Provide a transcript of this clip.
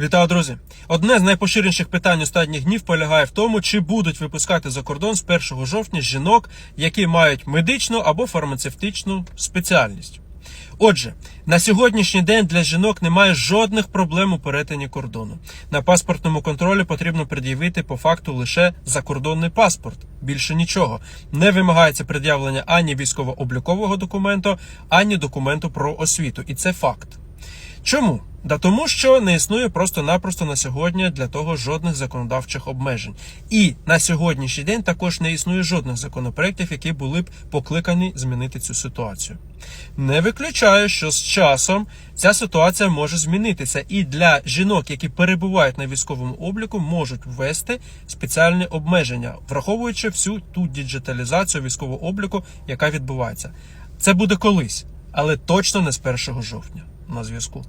Вітаю, друзі! Одне з найпоширеніших питань останніх днів полягає в тому, чи будуть випускати за кордон з 1 жовтня жінок, які мають медичну або фармацевтичну спеціальність. Отже, на сьогоднішній день для жінок немає жодних проблем у перетині кордону. На паспортному контролі потрібно пред'явити по факту лише закордонний паспорт. Більше нічого. Не вимагається пред'явлення ані військово-облікового документу, ані документу про освіту. І це факт. Чому? Да тому, що не існує просто-напросто на сьогодні для того жодних законодавчих обмежень. І на сьогоднішній день також не існує жодних законопроєктів, які були б покликані змінити цю ситуацію. Не виключаю, що з часом ця ситуація може змінитися, і для жінок, які перебувають на військовому обліку, можуть ввести спеціальні обмеження, враховуючи всю ту діджиталізацію військового обліку, яка відбувається. Це буде колись, але точно не з 1 жовтня. На зв'язку.